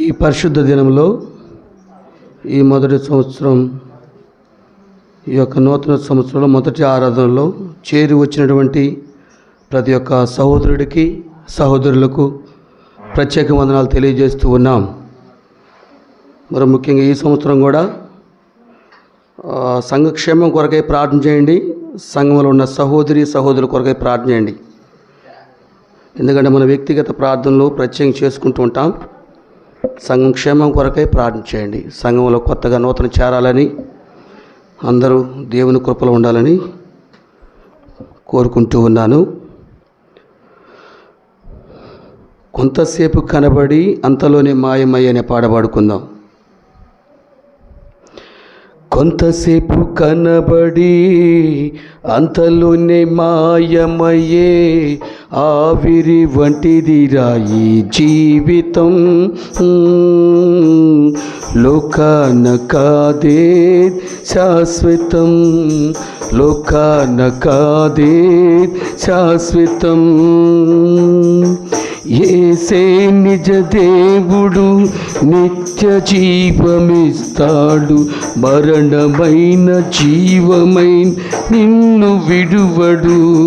ఈ పరిశుద్ధ దినంలో ఈ మొదటి సంవత్సరం ఈ యొక్క నూతన సంవత్సరంలో మొదటి ఆరాధనలో చేరి వచ్చినటువంటి ప్రతి ఒక్క సహోదరుడికి సహోదరులకు ప్రత్యేక వందనాలు తెలియజేస్తూ ఉన్నాం. మరి ముఖ్యంగా ఈ సంవత్సరం కూడా సంఘక్షేమం కొరకై ప్రార్థన చేయండి. సంఘంలో ఉన్న సహోదరి సహోదరుల కొరకై ప్రార్థన చేయండి. ఎందుకంటే మన వ్యక్తిగత ప్రార్థనలు ప్రత్యేకం చేసుకుంటూ ఉంటాం. సంఘం క్షేమం కొరకై ప్రార్థన చేయండి. సంఘంలో కొత్తగా నూతన చేరాలని అందరూ దేవుని కృపలో ఉండాలని కోరుకుంటూ ఉన్నాను. కొంతసేపు కనబడి అంతలోనే మాయమయ్య అనే పాట పాడుకుందాం. కొంతసేపు కనబడి అంతలోనే మాయమయ్యే ఆవిరి వంటిది రాయి జీవితం. లోకాన కాదే శాశ్వతం. లోకాన కాదే శాశ్వతం. ఏసే నిజ దేవుడు నిత్య జీవమిస్తాడు. మరణమైన జీవమైన నిన్ను విడువడు.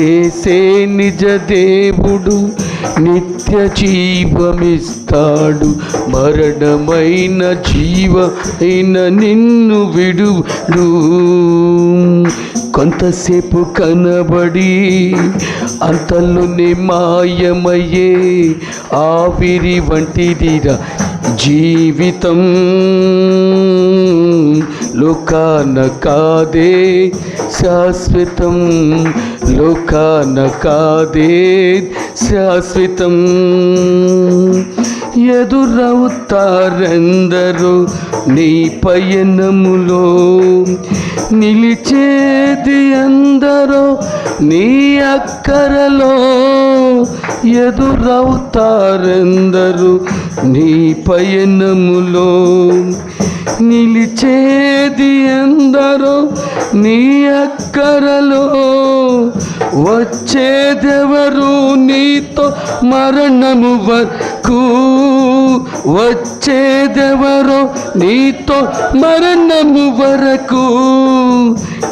ఏసే నిజ దేవుడు నిత్య జీవమిస్తాడు. మరణమైన జీవమైన నిన్ను విడుడు కొంతసేపు కనబడి అంతలోనే మాయమయ్యే ఆవిరి వంటిదిరా జీవితం. లోకాన కాదే శాశ్వతం. లోకాన కాదే శాశ్వతం. ఎదురవుతారెందరూ నీ పయనములో నిలిచేది అందరూ నీ అక్కరలో ఎదురవుతారెందరూ నీ పయనములో. నిలిచేది ఎందరో నీ అక్కరలో. వచ్చేదెవరు నీతో మరణము వరకు? వచ్చేదెవరో నీతో మరణము వరకు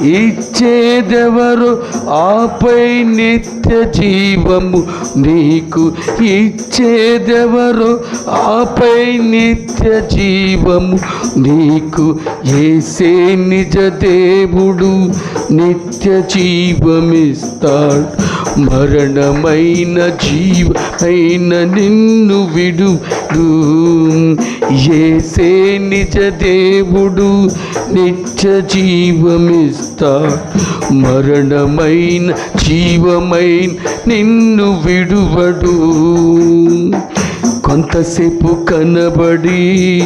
ఇచ్చేదెవరో ఆపై నిత్య జీవము నీకు ఇచ్చేదెవరో ఆపై నిత్య జీవము నీకు. ఏసే నిజ దేవుడు నిత్య జీవమిస్తాడు. మరణమైన జీవమైన నిన్ను విడుడు. ఏసే నిజ దేవుడు నిత్య జీవమిస్తా మరణమైన జీవమైన నిన్ను విడువడు. కొంతసేపు కనబడి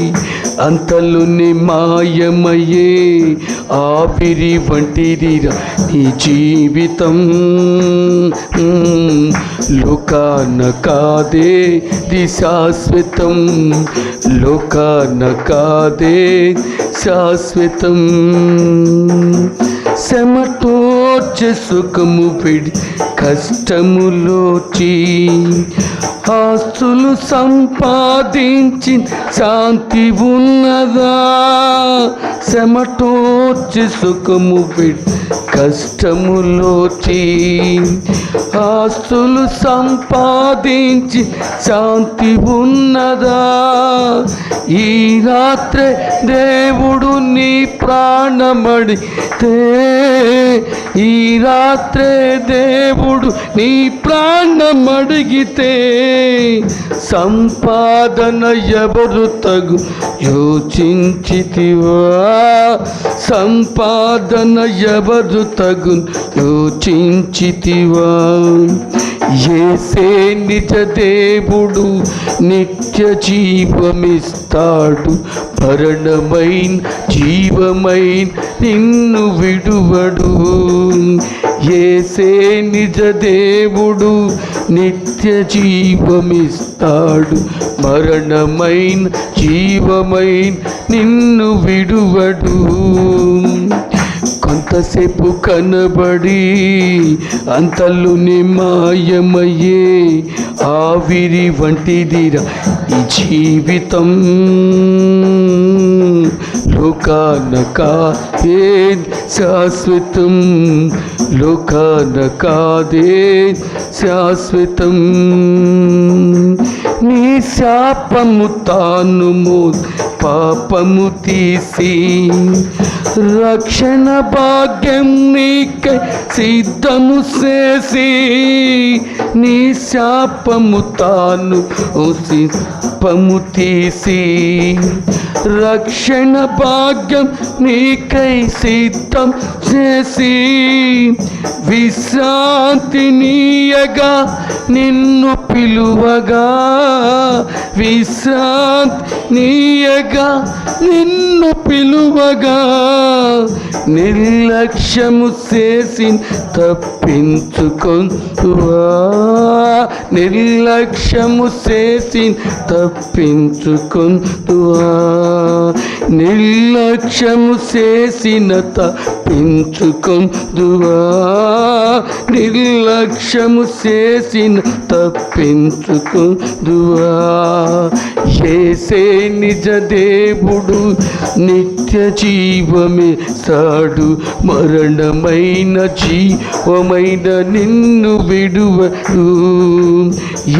అంతలోని మాయమయ్యే ఆవిరి వంటిదిరా నీ జీవితం. లోకాన కాదే ది శాశ్వతం లోకాన కాదే శాశ్వతం. శమటోర్చే సుఖము పిడి కష్టములోచి ఆస్తులు సంపాదించి శాంతి ఉన్నదా? శమటోర్చి సుఖము పెట్టి కష్టములోచి ఆస్తులు సంపాదించి శాంతి ఉన్నదా? ఈ రాత్రే దేవుడు నీ ప్రాణమడితే ఈ రాత్రే దేవుడు నీ ప్రాణమడిగితే సంపాదన ఎవరు తగు యోచించితివా? సంపాదన ఎవరు తగు యోచించితివా ఏసే నిజ దేవుడు నిత్య జీవమిస్తాడు. మరణమైన జీవమైన నిన్ను విడువడు. ఏసే నిజ దేవుడు నిత్య జీవమిస్తాడు. మరణమైన జీవమైన నిన్ను విడువడు. అంతసేపు కనబడి అంతలోని మాయమయ్యే ఆవిరి వంటిదిరా ఈ జీవితం. లోకాన కాదే శాశ్వతం. లోకానకాదే శాశ్వతం. నీ శాపము తాను మో పాపము తీసి రక్షణ భాగ్యం నీకై సిద్ధము చేసి నీ శాపము తాను పము తీసి రక్షణ భాగ్యం నీకై సిద్ధం చేసి విశ్రాంతి నీయగా నిన్ను పిలువగా విశ్రాంతి నీయగా నిన్ను పిలువగా నిర్లక్ష్యము చేసి తప్పించుకొందువా? నిర్లక్ష్యము చేసి తప్పించుకొందువా? నిర్లక్ష్యము చేసిన తప్పించుకుందువా నిర్లక్ష్యము చేసిన తప్పించుకుందువా చేసే నిజ దేవుడు నిత్య జీవమే సాడు. మరణమైన జీవమైన నిన్ను విడువడు.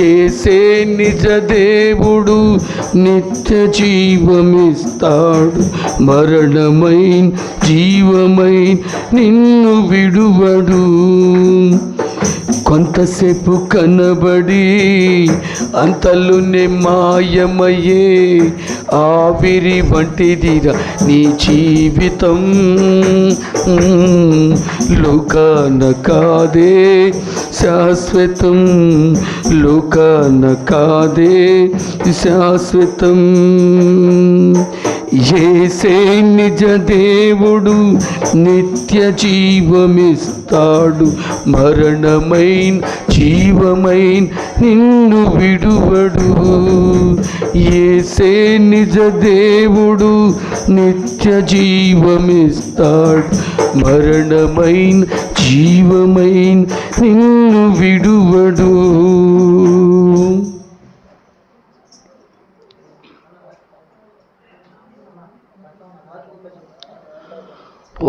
ఏసే నిజ దేవుడు నిత్య జీవమిస్తాడు మరణమై జీవమై నిన్ను విడువడు. కొంతసేపు కనబడి అంతలోనే మాయమయ్యే ఆవిరి వంటిదిరా నీ జీవితం. లోకాన కాదే శాశ్వతం. లోకాన కాదే శాశ్వతం. ఏసే నిజ దేవుడు నిత్య జీవమిస్తాడు. మరణమైన జీవమైన నిన్ను విడువడు. ఏసే నిజ దేవుడు నిత్య జీవమిస్తాడు. మరణమైన జీవమైన నిన్ను విడువడు.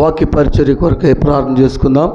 వాక్య పరిచర్య కొరకై ప్రార్థన చేసుకుందాం.